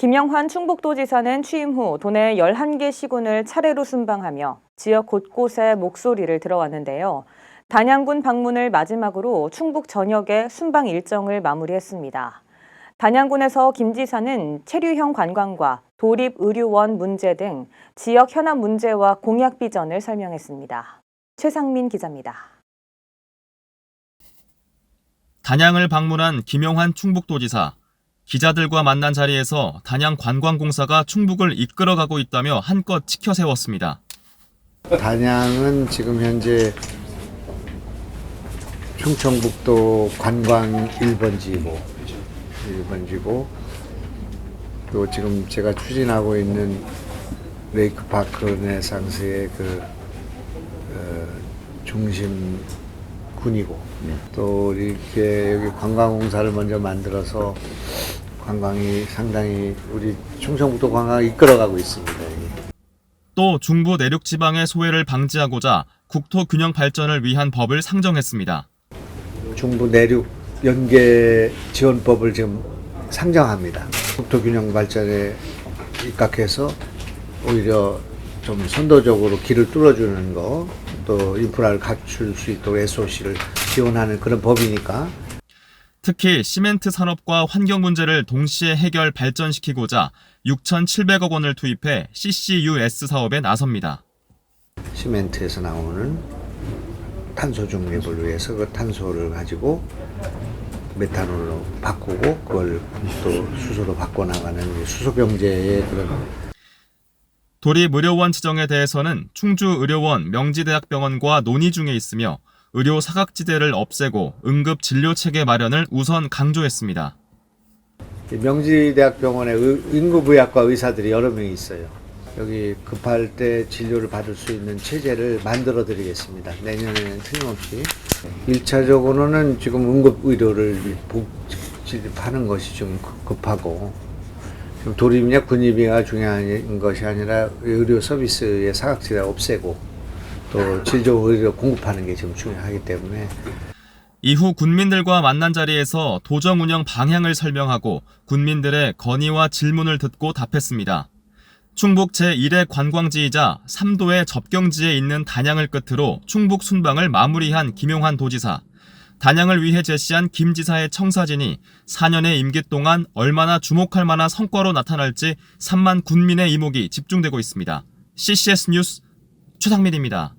김영환 충북도지사는 취임 후 도내 11개 시군을 차례로 순방하며 지역 곳곳에 목소리를 들어왔는데요. 단양군 방문을 마지막으로 충북 전역의 순방 일정을 마무리했습니다. 단양군에서 김 지사는 체류형 관광과 도립 의료원 문제 등 지역 현안 문제와 공약 비전을 설명했습니다. 최상민 기자입니다. 단양을 방문한 김영환 충북도지사. 기자들과 만난 자리에서 단양 관광공사가 충북을 이끌어가고 있다며 한껏 치켜 세웠습니다. 단양은 지금 현재 충청북도 관광 1번지고 1번지고 또 지금 제가 추진하고 있는 레이크파크 네상스의 그 어, 중심 군이고. 또 이렇게 여기 관광공사를 먼저 만들어서 관광이 상당히 우리 충청북도 관광을 이끌어가고 있습니다. 또 중부 내륙 지방의 소외를 방지하고자 국토 균형 발전을 위한 법을 상정했습니다. 중부 내륙 연계 지원법을 지금 상정합니다. 국토 균형 발전에 입각해서 오히려 좀 선도적으로 길을 뚫어주는 거, 또 인프라를 갖출 수 있도록 SOC를 지원하는 그런 법이니까 특히 시멘트 산업과 환경 문제를 동시에 해결 발전시키고자 6,700억 원을 투입해 CCUS 사업에 나섭니다. 시멘트에서 나오는 탄소 중립을 위해서 그 탄소를 가지고 메탄올로 바꾸고 그걸 또 수소로 바꿔 나가는 수소 경제의 그런 도립 의료원 지정에 대해서는 충주 의료원 명지대학병원과 논의 중에 있으며 의료 사각지대를 없애고 응급 진료 체계 마련을 우선 강조했습니다. 이 명지대학병원에 의- 응급의학과 의사들이 여러 명이 있어요. 여기 급할 때 진료를 받을 수 있는 체제를 만들어 드리겠습니다. 내년에는 틀림없이. 1차적으로는 지금 응급의료를 복지하는 것이 좀 급- 급하고 지금 도립이냐 군입이가 중요한 것이 아니라 의료 서비스의 사각지대 없애고 또 질 좋은 의료 공급하는 게 지금 중요하기 때문에 이후 군민들과 만난 자리에서 도정 운영 방향을 설명하고 군민들의 건의와 질문을 듣고 답했습니다. 충북 제1의 관광지이자 3도의 접경지에 있는 단양을 끝으로 충북 순방을 마무리한 김용환 도지사. 단양을 위해 제시한 김 지사의 청사진이 4년의 임기 동안 얼마나 주목할 만한 성과로 나타날지 3만 군민의 이목이 집중되고 있습니다. CCS 뉴스 최상민입니다.